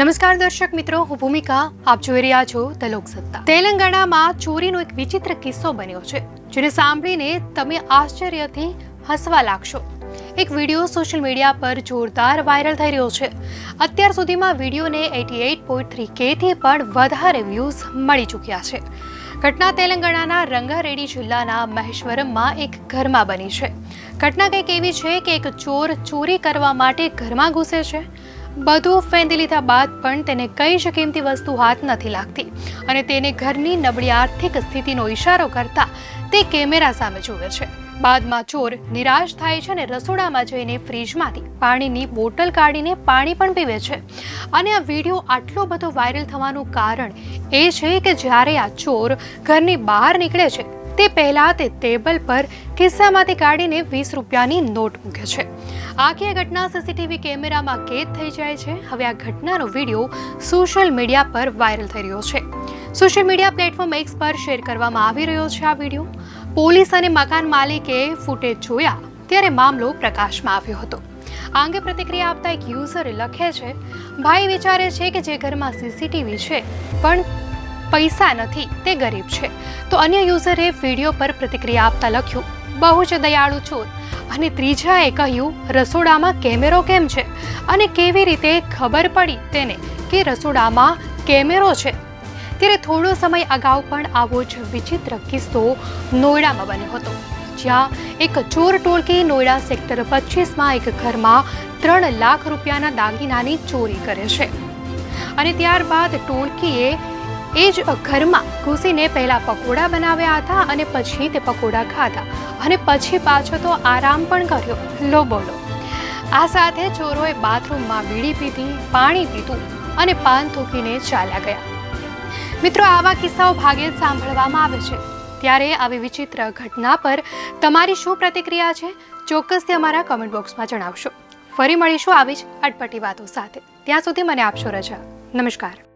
નમસ્કાર દર્શક મિત્રો, હું ભૂમિકા, આપ જોઈ રહ્યા છો ધ લોકસત્તા. તેલંગાણામાં ચોરીનો એક વિચિત્ર કિસ્સો બન્યો છે, જેને સાંભળીને તમે આશ્ચર્યથી હસવા લાગશો. એક વીડિયો સોશિયલ મીડિયા પર જોરદાર વાયરલ થઈ રહ્યો છે. અત્યાર સુધીમાં વિડીયોને એટી એઇટ પોઈન્ટ થ્રી કેથી પણ વધારે વ્યૂઝ મળી ચૂક્યા છે. ઘટના તેલંગાણાના રંગારેડી જિલ્લાના મહેશ્વરમમાં એક ઘરમાં બની છે. ઘટના કંઈક એવી છે કે એક ચોર ચોરી કરવા માટે ઘરમાં ઘૂસે છે બધું ફેંદી લીધા બાદ પણ તેને કઈ જ કિંમતી વસ્તુ હાથ નથી લાગતી. અને તેને ઘરની નબળી આર્થિક સ્થિતિનો ઈશારો કરતા તે કેમેરા સામે જુએ છે. બાદમાં ચોર નિરાશ થાય છે અને રસોડામાં જઈને ફ્રીજમાંથી પાણીની બોટલ કાઢીને પાણી પણ પીવે છે. અને આ વીડિયો આટલો બધો વાયરલ થવાનું કારણ એ છે કે જ્યારે આ ચોર ઘરની બહાર નીકળે છે તે પહેલાં તે ટેબલ પર ખિસ્સામાંથી કાઢીને વીસ રૂપિયાની નોટ મૂકે છે. આખી ઘટના સીસીટીવી કેમેરામાં કેદ થઈ જાય છે. હવે આ ઘટનાનો વીડિયો સોશિયલ મીડિયા પર વાયરલ થઈ રહ્યો છે. સોશિયલ મીડિયા પ્લેટફોર્મ એક્સ પર શેર કરવામાં આવી રહ્યો છે આ વીડિયો. પોલીસ અને મકાન માલિકે ફૂટેજ જોયા ત્યારે મામલો પ્રકાશમાં આવ્યો હતો. આ અંગે પ્રતિક્રિયા આપતા એક યુઝરે લખે છે, ભાઈ વિચારે છે કે જે ઘરમાં સીસીટીવી છે, પણ પૈસા નથી, તે ગરીબ છે. તો અન્ય યુઝરે વીડિયો પર પ્રતિક્રિયા આપતા લખ્યું, બહુ જ દયાળુ ચોર અને ત્રીજાએ કહ્યું, રસોડામાં કેમેરો કેમ છે? અને કેવી રીતે ખબર પડી તેને કે રસોડામાં કેમેરો છે? ત્યારે થોડો સમય અગાઉ પણ આવો જ વિચિત્ર કિસ્સો નોઈડામાં બન્યો હતો, જ્યાં એક ચોર ટોળકી નોઈડા સેક્ટર પચીસમાં એક ઘરમાં ત્રણ લાખ રૂપિયાના દાગીનાની ચોરી કરે છે. અને ત્યારબાદ ટોળકીએ એ જ ઘરમાં ઘૂસીને પહેલા પકોડા બનાવ્યા હતા અને પછી તે પકોડા ખાધા અને પછી પાછો તો આરામ પણ કર્યો. લો બોલો. આ સાથે ચોરોએ બાથરૂમમાં બીડી પીધી, પાણી પીધું અને પાન થૂકીને ચાલ્યા ગયા. મિત્રો, આવા કિસ્સાઓ ભાગે જ સાંભળવામાં આવે છે. ત્યારે આવી વિચિત્ર ઘટના પર તમારી શું પ્રતિક્રિયા છે? ચોક્કસથી અમારા કમેન્ટ બોક્સમાં જણાવશો. ફરી મળીશું આવી જ અટપટી વાતો સાથે. ત્યાં સુધી મને આપશો રજા. નમસ્કાર.